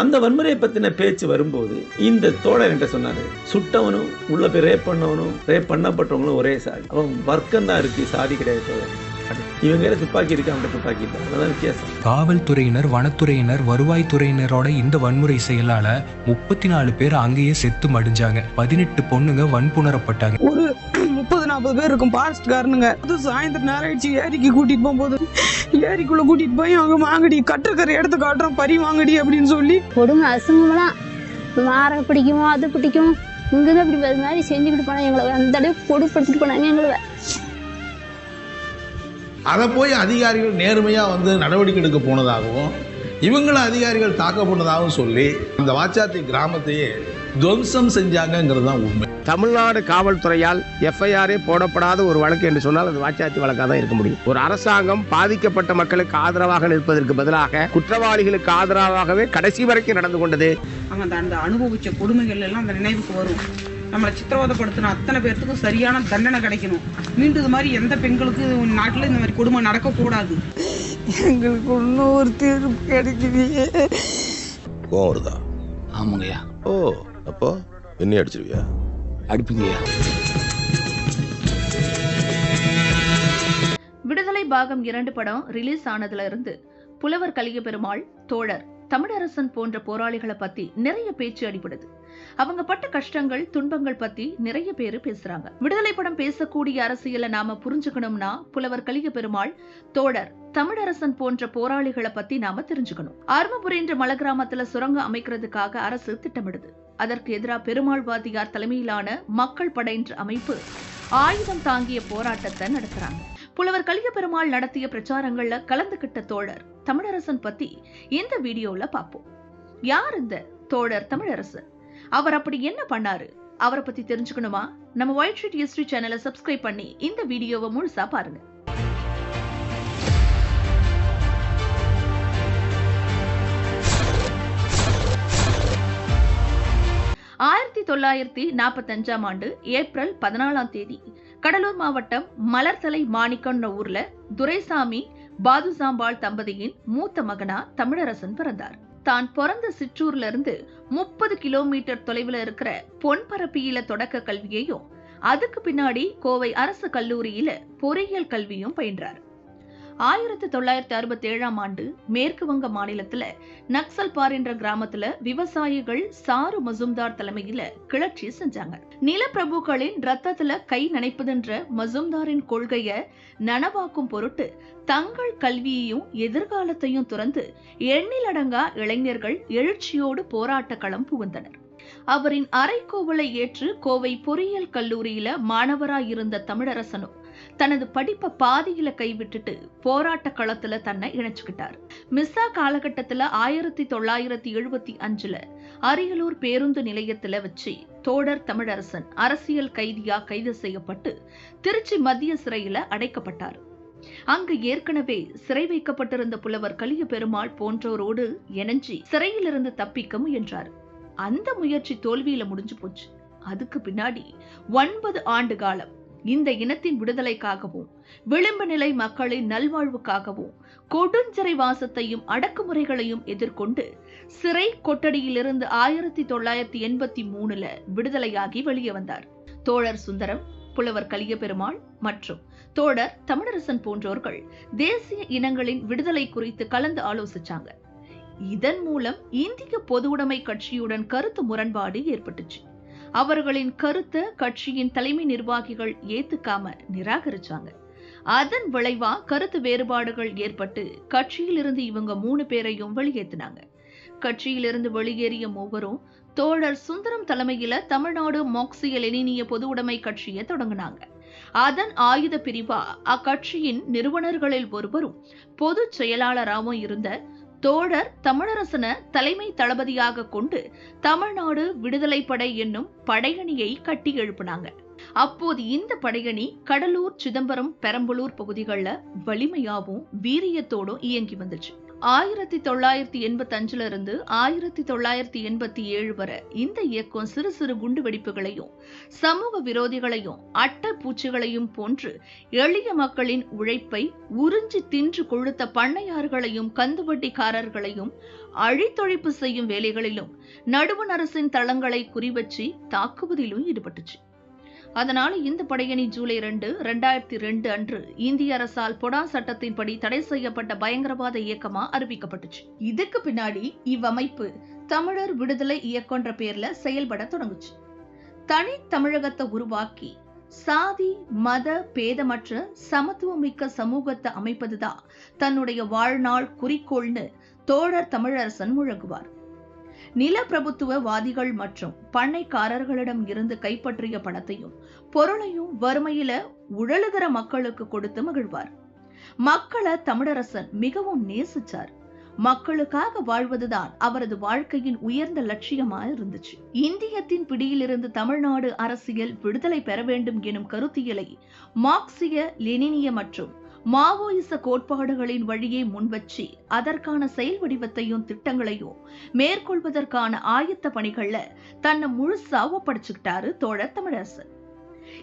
அந்த வன்முறையை பத்தின பேச்சு வரும்போது இந்த தோழர் என்கிட்ட சொன்னாரு சுட்டவனும் உள்ள போய் ரேப் பண்ணவனும் ரேப் பண்ணப்பட்டவங்களும் ஒரே சாதி. அவன் வர்க்கம் தான் இருக்கு சாதி கிடையாது. இவங்க துப்பாக்கி இருக்கு அவன்கிட்ட துப்பாக்கி அதான் வித்தியாசம் காவல்துறையினர் வனத்துறையினர் வருவாய்த்துறையினரோட இந்த வன்முறை செயலால முப்பத்தி நாலு பேர் அங்கேயே செத்து மடிஞ்சாங்க. பதினெட்டு பொண்ணுங்க வன்புணரப்பட்டாங்க. ஒரு நாற்பது பேர் இருக்கும் ஃபாரஸ்ட்காரனுங்க அது சாயந்தரம் நேரம் ஆயிடுச்சு ஏரிக்கு கூட்டிட்டு போகும்போது. ஏரிக்குள்ள கூட்டிட்டு போய் அவங்க வாங்கடி கட்டுக்கரை இடத்த காட்டுறோம் பறி வாங்கடி அப்படின்னு சொல்லி. கொடுமை அசுங்கமெல்லாம். மாற பிடிக்குமோ அது பிடிக்கும் இங்கேருந்து அப்படி அது மாதிரி செஞ்சுக்கிட்டு போனாங்க எங்களை. அந்த அளவுக்கு கொடுப்படுத்திட்டு போனாங்க எங்களை. அதை போய் அதிகாரிகள் நேர்மையாக வந்து நடவடிக்கை எடுக்க போனதாகவும் இவங்கள அதிகாரிகள் தாக்க போனதாகவும் சொல்லி அந்த வாச்சாத்தி கிராமத்தையே துவம்சம் செஞ்சாங்கங்கிறது தான் உண்மை. தமிழ்நாடு காவல்துறையால் எஃப்ஐஆரே போடப்படாத ஒரு வழக்கு என்று சொன்னால் அது வாச்சாத்தி வழக்காக தான் இருக்க முடியும். ஒரு அரசாங்கம் பாதிக்கப்பட்ட மக்களுக்கு ஆதரவாக நிற்பதற்கு பதிலாக குற்றவாளிகளுக்கு ஆதரவாகவே கடைசி வரைக்கும் நடந்து கொண்டது. அந்த அந்த அனுபவிச்ச கொடுமைகள் எல்லாம் அந்த நினைவுக்கு வரும். நம்மளை சித்திரவதைப்படுத்தின அத்தனை பேர்த்துக்கும் சரியான தண்டனை கிடைக்கணும். மீண்டும் இது மாதிரி எந்த பெண்களுக்கு நாட்டில் இந்த மாதிரி கொடுமை நடக்கக்கூடாது. எங்களுக்கு இன்னும் ஒரு தீர்வு கிடைக்கலையே கோவம் வருதா? ஆமாங்கய்யா. ஓ அப்போ என்ன அடிச்சிருவியா? அடிப்பீங்கய்யா விடுதலை பாகம் இரண்டு படம் ரிலீஸ் ஆனதுல இருந்து புலவர் கலிய பெருமாள் தோழர் தமிழரசன் போன்ற போராளிகளை பத்தி நிறைய பேச்சு அடிபடுது. அவங்க பட்ட கஷ்டங்கள் துன்பங்கள் பத்தி நிறைய பேரு பேசுறாங்க. விடுதலை படம் பேசக்கூடிய அரசியலை நாம புரிஞ்சுக்கணும்னா புலவர் கலிய பெருமாள் தோழர் தமிழரசன் போன்ற போராளிகளை பத்தி நாம தெரிஞ்சுக்கணும். அருமபுரின்ற மலை கிராமத்துல சுரங்கம் அமைக்கிறதுக்காக அரசு திட்டமிடுது. அதற்கு எதிராக பெருமாள் வாத்தியார் தலைமையிலான மக்கள் படை என்ற அமைப்பு ஆயுதம் தாங்கிய போராட்டத்தை நடத்துறாங்க. புலவர் கலிய பெருமாள் நடத்திய பிரச்சாரங்கள்ல கலந்துகிட்ட தோழர் தமிழரசன் பத்தி இந்த வீடியோல பாப்போம் யார் இந்த தோழர் தமிழரசன்? அவர் அப்படி என்ன பண்ணாரு? அவரை பத்தி தெரிஞ்சுக்கணுமா? நம்ம ஒயிட் ஷீட் ஹிஸ்டரி சேனலை சப்ஸ்கிரைப் பண்ணி இந்த வீடியோவை முழுசா பாருங்க. ஆயிரத்தி தொள்ளாயிரத்தி நாற்பத்தஞ்சாம் ஆண்டு ஏப்ரல் பதினாலாம் தேதி கடலூர் மாவட்டம் மலர்தலை மாணிக்கன்ற ஊர்ல துரைசாமி பாதுசாம்பாள் தம்பதியின் மூத்த மகனா தமிழரசன் பிறந்தார். தான் பிறந்த சிற்றூர்ல இருந்து முப்பது கிலோமீட்டர் தொலைவில் இருக்கிற பொன்பரப்பியில தொடக்க கல்வியையும் அதுக்கு பின்னாடி கோவை அரசு கல்லூரியில பொறியியல் கல்வியும் பயின்றார். ஆயிரத்தி தொள்ளாயிரத்தி அறுபத்தி ஏழாம் ஆண்டு மேற்கு வங்க மாநிலத்துல நக்சல்பார் என்ற கிராமத்துல விவசாயிகள் சாரு மசும்தார் தலைமையில கிளர்ச்சி செஞ்சாங்க. நிலப்பிரபுக்களின் ரத்தத்துல கை நனைப்பதுன்ற மசும்தாரின் கொள்கைய நனவாக்கும் பொருட்டு தங்கள் கல்வியையும் எதிர்காலத்தையும் துறந்து எண்ணிலடங்கா இளைஞர்கள் எழுச்சியோடு போராட்ட களம் புகுந்தனர். அவரின் அரைக்கோவலை ஏற்று கோவை பொறியியல் கல்லூரியில மாணவராயிருந்த தமிழரசனும் தனது படிப்பை பாதியில கைவிட்டுட்டு போராட்ட களத்துல தன்னை இணைச்சுக்கிட்டார். மிஸ்ஸா காலகட்டத்துல ஆயிரத்தி தொள்ளாயிரத்தி எழுபத்தி அஞ்சுல அரியலூர் பேருந்து நிலையத்துல வச்சு தோடர் தமிழரசன் அரசியல் கைதியா கைது செய்யப்பட்டு திருச்சி மத்திய சிறையில அடைக்கப்பட்டார். அங்கு ஏற்கனவே சிறை வைக்கப்பட்டிருந்த புலவர் கலிய பெருமாள் போன்றோரோடு இணைஞ்சி சிறையிலிருந்து தப்பிக்க முயன்றார். அந்த முயற்சி தோல்வியில முடிஞ்சு போச்சு. அதுக்கு பின்னாடி ஒன்பது ஆண்டு காலம் இந்த இனத்தின் விடுதலைக்காகவும் விளிம்பு நிலை மக்களின் நல்வாழ்வுக்காகவும் கொடுஞ்சிறை வாசத்தையும் அடக்குமுறைகளையும் எதிர்கொண்டு சிறை கொட்டடியிலிருந்து ஆயிரத்தி தொள்ளாயிரத்தி எண்பத்தி மூணுல விடுதலையாகி வெளியே வந்தார். தோழர் சுந்தரம் புலவர் கலியபெருமாள் மற்றும் தோழர் தமிழரசன் போன்றோர்கள் தேசிய இனங்களின் விடுதலை குறித்து கலந்து ஆலோசிச்சாங்க. இதன் மூலம் இந்திய பொதுவுடைமை கட்சியுடன் கருத்து முரண்பாடு ஏற்பட்டுச்சு. அவர்களின் கருத்தை கட்சியின் தலைமை நிர்வாகிகள் ஏத்துக்காம நிராகரிச்சாங்க. அதன் விளைவா கருத்து வேறுபாடுகள் ஏற்பட்டு கட்சியிலிருந்து இவங்க மூணு பேரையும் வெளியேற்றினாங்க கட்சியிலிருந்து வெளியேறிய மூவரும் தோழர் சுந்தரம் தலைமையில தமிழ்நாடு மார்க்சிய லெனினிய பொதுவுடைமை கட்சியை தொடங்கினாங்க. அதன் ஆயுத பிரிவா அக்கட்சியின் நிறுவனர்களில் ஒருவரும் பொதுச் செயலாளராகவும் இருந்த தோழர் தமிழரசன தலைமை தளபதியாக கொண்டு தமிழ்நாடு விடுதலை படை என்னும் படையணியை கட்டி எழுப்பினாங்க. அப்போது இந்த படையணி கடலூர் சிதம்பரம் பெரம்பலூர் பகுதிகளில் வலிமையாவும் வீரியத்தோடும் இயங்கி வந்துச்சு. ஆயிரத்தி தொள்ளாயிரத்தி எண்பத்தி அஞ்சுல இருந்து ஆயிரத்தி தொள்ளாயிரத்தி எண்பத்தி ஏழு வரை இந்த இயக்கம் சிறு சிறு குண்டு வெடிப்புகளையும் சமூக விரோதிகளையும் அட்டை பூச்சிகளையும் போன்று எளிய மக்களின் உழைப்பை உறிஞ்சி தின்று கொழுத்த பண்ணையார்களையும் கந்துவட்டிக்காரர்களையும் அழித்தொழிப்பு செய்யும் வேலைகளிலும் நடுவண் அரசின் தளங்களை குறிவச்சு தாக்குவதிலும் ஈடுபட்டுச்சு. அதனால் இந்த படையணி ஜூலை ரெண்டு ரெண்டாயிரத்தி ரெண்டு அன்று இந்திய அரசால் பொடா சட்டத்தின்படி தடை செய்யப்பட்ட பயங்கரவாத இயக்கமா அறிவிக்கப்பட்டுச்சு. இதுக்கு பின்னாடி இவ்வமைப்பு தமிழர் விடுதலை இயக்கன்ற பேர்ல செயல்பட தொடங்குச்சு. தனி தமிழகத்தை உருவாக்கி சாதி மத பேதமற்ற சமத்துவமிக்க சமூகத்தை அமைப்பதுதான் தன்னுடைய வாழ்நாள் குறிக்கோள்னு தோழர் தமிழரசன் முழங்குவார். நிலப்பிரபுத்துவவாதிகள் மற்றும் பண்ணைக்காரர்களிடம் இருந்து கைப்பற்றிய பணத்தையும் பொருளையும் வறுமையில உழலுகிற மக்களுக்கு கொடுத்து மகிழ்வார். மக்களை தமிழரசன் மிகவும் நேசிச்சார். மக்களுக்காக வாழ்வதுதான் அவரது வாழ்க்கையின் உயர்ந்த லட்சியமா இருந்துச்சு. இந்தியத்தின் பிடியிலிருந்து தமிழ்நாடு அரசியல் விடுதலை பெற வேண்டும் எனும் கருத்தியலை மார்க்சிய லெனினிய மற்றும் மாவோயிச கோட்பாடுகளின் வழியே முன்வச்சு அதற்கான செயல் வடிவத்தையும் திட்டங்களையும் மேற்கொள்வதற்கான ஆயத்த பணிகள்ல தன்னை முழுசா ஒப்படைச்சுக்கிட்டாரு தோழர் தமிழரசன்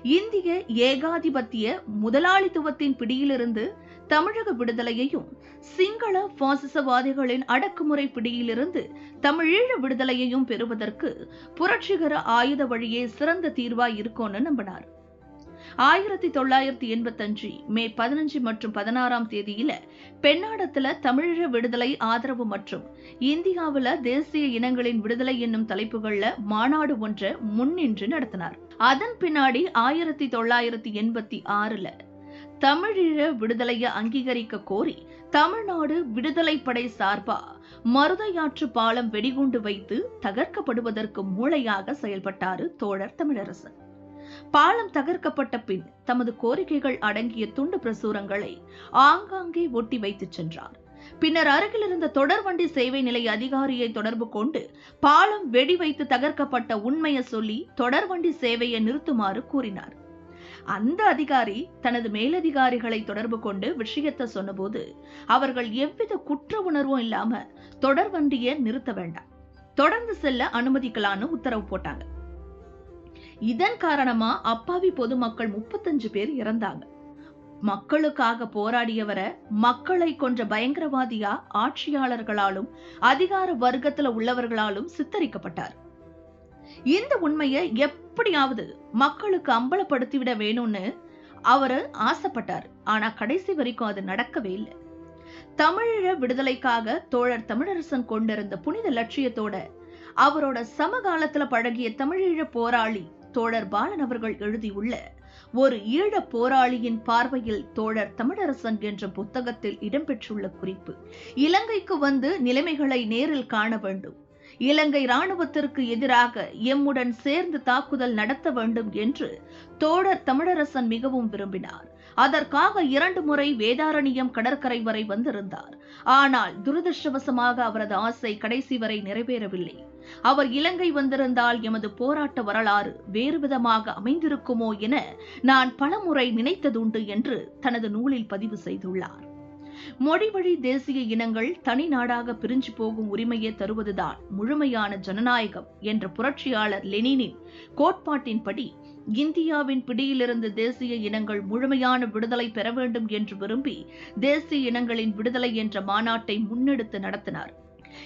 இந்திய ஏகாதிபத்திய முதலாளித்துவத்தின் பிடியிலிருந்து தமிழக விடுதலையையும் சிங்கள பாசிசவாதிகளின் அடக்குமுறை பிடியிலிருந்து தமிழீழ விடுதலையையும் பெறுவதற்கு புரட்சிகர ஆயுத வழியே சிறந்த தீர்வா இருக்கும்னு நம்பினார். ஆயிரத்தி தொள்ளாயிரத்தி எண்பத்தஞ்சு மே பதினஞ்சு மற்றும் பதினாறாம் தேதியில பெண்ணாடத்துல தமிழீழ விடுதலை ஆதரவு மற்றும் இந்தியாவுல தேசிய இனங்களின் விடுதலை என்னும் தலைப்புகள்ல மாநாடு ஒன்றை முன்னின்று நடத்தினார். அதன் பின்னாடி ஆயிரத்தி தொள்ளாயிரத்தி எண்பத்தி ஆறுல தமிழீழ விடுதலையை அங்கீகரிக்க கோரி தமிழ்நாடு விடுதலை படை சார்பா மருதையாற்று பாலம் வெடிகுண்டு வைத்து தகர்க்கப்படுவதற்கு மூளையாக செயல்பட்டாரு தோழர் தமிழரசன். பாலம் தகர்க்கப்பட்ட பின் தமது கோரிக்கைகள் அடங்கிய துண்டு பிரசுரங்களை ஆங்காங்கே ஒட்டி வைத்துச் சென்றார். பின்னர் அருகில் இருந்த தொடர்வண்டி சேவை நிலைய அதிகாரியை தொடர்பு கொண்டு பாலம் வெடி வைத்து தகர்க்கப்பட்ட உண்மையை சொல்லி தொடர்வண்டி சேவையை நிறுத்துமாறு கூறினார். அந்த அதிகாரி தனது மேலதிகாரிகளை தொடர்பு கொண்டு விஷயத்தை சொன்னபோது அவர்கள் எவ்வித குற்ற உணர்வும் இல்லாம தொடர்வண்டியை நிறுத்த வேண்டாம். தொடர்ந்து செல்ல அனுமதிக்கலான்னு உத்தரவு போட்டாங்க. இதன் காரணமா அப்பாவி பொதுமக்கள் முப்பத்தஞ்சு பேர் இறந்தாங்க. மக்களுக்காக போராடியவரை மக்களை கொன்ற பயங்கரவாதியா ஆட்சியாளர்களாலும் அதிகார வர்க்கத்துல உள்ளவர்களாலும் சித்தரிக்கப்பட்டார். இந்த உண்மையை எப்படியாவது மக்களுக்கு அம்பலப்படுத்திவிட வேணும்னு அவரு ஆசைப்பட்டார். ஆனா கடைசி வரைக்கும் அது நடக்கவே இல்லை. தமிழீழ விடுதலைக்காக தோழர் தமிழரசன் கொண்டிருந்த புனித லட்சியத்தோட அவரோட சமகாலத்துல பழகிய தமிழீழ போராளி தோழர் பாலன் அவர்கள் எழுதியுள்ள ஒரு ஈழ போராளியின் பார்வையில் தோழர் தமிழரசன் என்ற புத்தகத்தில் இடம்பெற்றுள்ள குறிப்பு இலங்கைக்கு வந்து நிலைமைகளை நேரில் காண வேண்டும். இலங்கை ராணுவத்திற்கு எதிராக எம்முடன் சேர்ந்து தாக்குதல் நடத்த வேண்டும் என்று தோழர் தமிழரசன் மிகவும் விரும்பினார். அதற்காக இரண்டு முறை வேதாரண்யம் கடற்கரை வரை வந்திருந்தார். ஆனால் துரதிருஷ்டவசமாக அவரது ஆசை கடைசி வரை நிறைவேறவில்லை. அவர் இலங்கை வந்திருந்தால் எமது போராட்ட வரலாறு வேறு விதமாக அமைந்திருக்குமோ என நான் பலமுறை நினைத்ததுண்டு என்று தனது நூலில் பதிவு செய்துள்ளார். மொழி வழி தேசிய இனங்கள் தனி நாடாக பிரிஞ்சு போகும் உரிமையை தருவதுதான் முழுமையான ஜனநாயகம் என்ற புரட்சியாளர் லெனினின் கோட்பாட்டின்படி இந்தியாவின் பிடியிலிருந்து தேசிய இனங்கள் முழுமையான விடுதலை பெற வேண்டும் என்று விரும்பி தேசிய இனங்களின் விடுதலை என்ற மாநாட்டை முன்னெடுத்து நடத்தினார்.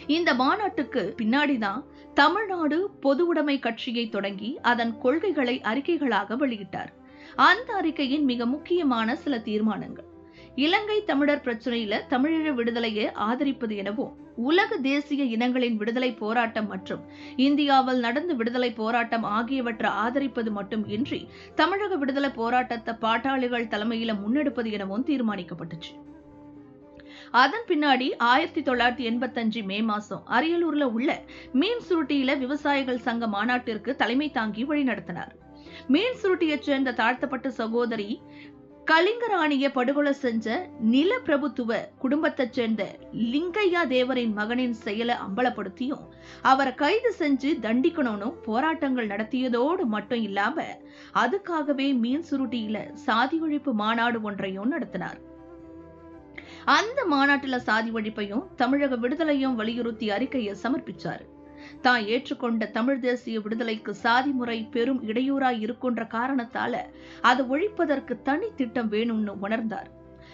இந்த மாநாட்டுக்கு பின்னாடிதான் தமிழ்நாடு பொது உடைமை கட்சியை தொடங்கி அதன் கொள்கைகளை அறிக்கைகளாக வெளியிட்டார். அந்த அறிக்கையின் மிக முக்கியமான சில தீர்மானங்கள். இலங்கை தமிழர் பிரச்சனையில தமிழீழ விடுதலையை ஆதரிப்பது எனவும் உலக தேசிய இனங்களின் விடுதலை போராட்டம் மற்றும் இந்தியாவில் நடந்த விடுதலை போராட்டம் ஆகியவற்றை ஆதரிப்பது மட்டும் இன்றி தமிழக விடுதலை போராட்டத்தை பாட்டாளிகள் தலைமையில முன்னெடுப்பது எனவும் தீர்மானிக்கப்பட்டுச்சு. அதன் பின்னாடி ஆயிரத்தி தொள்ளாயிரத்தி எண்பத்தஞ்சு மே மாசம் அரியலூர்ல உள்ள மீன் சுருட்டியில விவசாயிகள் சங்க மாநாட்டிற்கு தலைமை தாங்கி வழிநடத்தினார். மீன் சுருட்டியைச் சேர்ந்த தாழ்த்தப்பட்ட சகோதரி கலிங்கராணிய படுகொலை செஞ்ச நிலப்பிரபுத்துவ குடும்பத்தைச் சேர்ந்த லிங்கையா தேவரின் மகனின் செயலை அம்பலப்படுத்தியும் அவரை கைது செஞ்சு தண்டிக்கணும்னு போராட்டங்கள் நடத்தியதோடு மட்டும் இல்லாம அதுக்காகவே மீன் சுருட்டியில சாதி ஒழிப்பு மாநாடு ஒன்றையும் நடத்தினார். அந்த மாநாட்டுல சாதி ஒழிப்பையும் தமிழக விடுதலையும் வலியுறுத்தி அறிக்கையை சமர்ப்பிச்சாரு. தான் ஏற்றுக்கொண்ட தமிழ் தேசிய விடுதலைக்கு சாதி முறை பெரும் இடையூறாய் இருக்கின்ற காரணத்தால அதை ஒழிப்பதற்கு தனி திட்டம் வேணும்னு உணர்ந்தார்.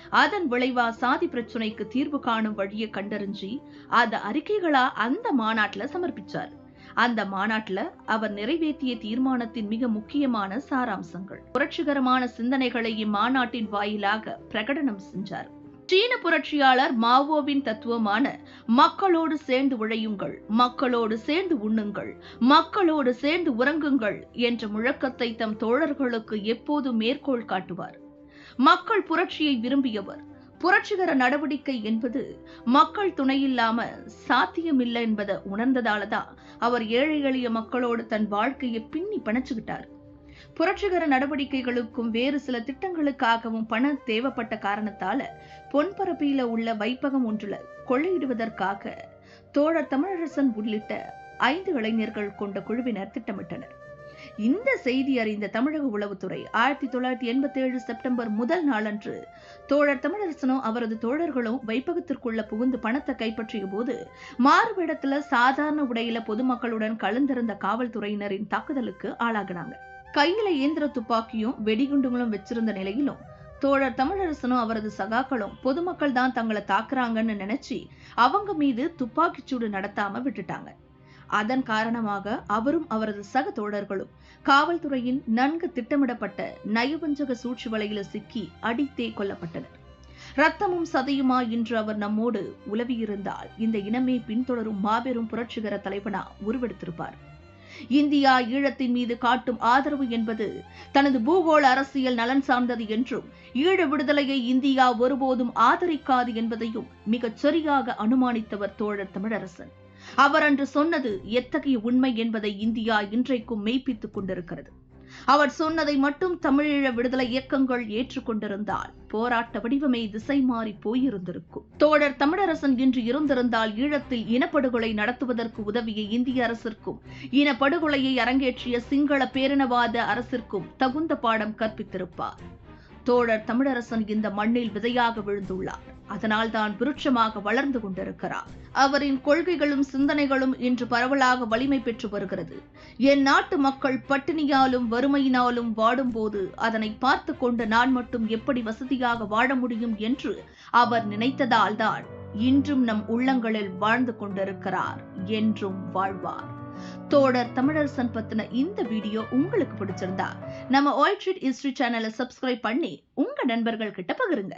அதன் விளைவா சாதி பிரச்சனைக்கு தீர்வு காணும் வழியை கண்டறிஞ்சி அத அறிக்கைகளா அந்த மாநாட்டுல சமர்ப்பிச்சார். அந்த மாநாட்டுல அவர் நிறைவேற்றிய தீர்மானத்தின் மிக முக்கியமான சாராம்சங்கள். புரட்சிகரமான சிந்தனைகளை இம்மாநாட்டின் வாயிலாக பிரகடனம் செஞ்சார். சீன புரட்சியாளர் மாவோவின் தத்துவமான மக்களோடு சேர்ந்து உழையுங்கள் மக்களோடு சேர்ந்து உண்ணுங்கள் மக்களோடு சேர்ந்து உறங்குங்கள் என்ற முழக்கத்தை தம் தோழர்களுக்கு எப்போதும் மேற்கோள் காட்டுவார். மக்கள் புரட்சியை விரும்பியவர் புரட்சிகர நடவடிக்கை என்பது மக்கள் துணையில்லாம சாத்தியமில்லை என்பதை உணர்ந்ததாலதான் அவர் ஏழை எளிய மக்களோடு தன் வாழ்க்கையை பின்னி பிணைச்சுக்கிட்டார். புரட்சிகர நடவடிக்கைகளுக்கும் வேறு சில திட்டங்களுக்காகவும் பணம் தேவைப்பட்ட காரணத்தால பொன்பரப்பியில உள்ள வைப்பகம் ஒன்றுல கொள்ளையிடுவதற்காக தோழர் தமிழரசன் உள்ளிட்ட ஐந்து இளைஞர்கள் கொண்ட குழுவினர் திட்டமிட்டனர். இந்த செய்தி அறிந்த தமிழக உளவுத்துறை ஆயிரத்தி தொள்ளாயிரத்தி எண்பத்தி ஏழு செப்டம்பர் முதல் நாளன்று தோழர் தமிழரசனும் அவரது தோழர்களும் வைப்பகத்திற்குள்ள புகுந்து பணத்தை கைப்பற்றிய போது மாறுவிடத்துல சாதாரண உடையில பொதுமக்களுடன் கலந்திருந்த காவல்துறையினரின் தாக்குதலுக்கு ஆளாகினாங்க. கையில இயந்திர துப்பாக்கியும் வெடிகுண்டுகளும் வச்சிருந்த நிலையிலும் தோழர் தமிழரசனும் அவரது சகாக்களும் பொதுமக்கள் தான் தங்களை தாக்குறாங்கன்னு நினைச்சு அவங்க மீது துப்பாக்கிச்சூடு நடத்தாம விட்டுட்டாங்க. அதன் காரணமாக அவரும் அவரது சக தோழர்களும் காவல்துறையின் நன்கு திட்டமிடப்பட்ட நயவஞ்சக சூழ்ச்சி வலையில சிக்கி அடித்தே கொல்லப்பட்டனர். ரத்தமும் சதையுமா இன்று அவர் நம்மோடு உலவியிருந்தால் இந்த இனமே பின்தொடரும் மாபெரும் புரட்சிகர தலைவனா உருவெடுத்திருப்பார். இந்தியா ஈழத்தின் மீது காட்டும் ஆதரவு என்பது தனது பூகோள அரசியல் நலன் சார்ந்தது என்றும் ஈழ விடுதலையை இந்தியா ஒருபோதும் ஆதரிக்காது என்பதையும் மிகச் சரியாக அனுமானித்தவர் தோழர் தமிழரசன். அவர் அன்று சொன்னது எத்தகைய உண்மை என்பதை இந்தியா இன்றைக்கும் மெய்ப்பித்துக் கொண்டிருக்கிறது. அவர் சொன்னதை மட்டும் தமிழீழ விடுதலை இயக்கங்கள் ஏற்றுக்கொண்டிருந்தால் போராட்ட வடிவமே திசை மாறி போயிருந்திருக்கும். தோழர் தமிழரசன் இன்று இருந்திருந்தால் ஈழத்தில் இனப்படுகொலை நடத்துவதற்கு உதவிய இந்திய அரசிற்கும் இனப்படுகொலையை அரங்கேற்றிய சிங்கள பேரினவாத அரசிற்கும் தகுந்த பாடம் கற்பித்திருப்பார். தோழர் தமிழரசன் இந்த மண்ணில் விதையாக விழுந்துள்ளார். அதனால் தான் விருட்சமாக வளர்ந்து கொண்டிருக்கிறார். அவரின் கொள்கைகளும் சிந்தனைகளும் இன்று பரவலாக வலிமை பெற்று வருகிறது. என் நாட்டு மக்கள் பட்டினியாலும் வறுமையினாலும் வாடும்போது அதனை பார்த்து கொண்டு நான் மட்டும் எப்படி வசதியாக வாழ முடியும் என்று அவர் நினைத்ததால்தான் இன்றும் நம் உள்ளங்களில் வாழ்ந்து கொண்டிருக்கிறார் என்றும் வாழ்வார். தோடர் தமிழரசன் பத்தின இந்த வீடியோ உங்களுக்கு பிடிச்சிருந்தா நம்ம ஆல் ட்ரீட் ஹிஸ்டரி சேனலை சப்ஸ்கிரைப் பண்ணி உங்க நண்பர்கள் கிட்ட பகிருங்க.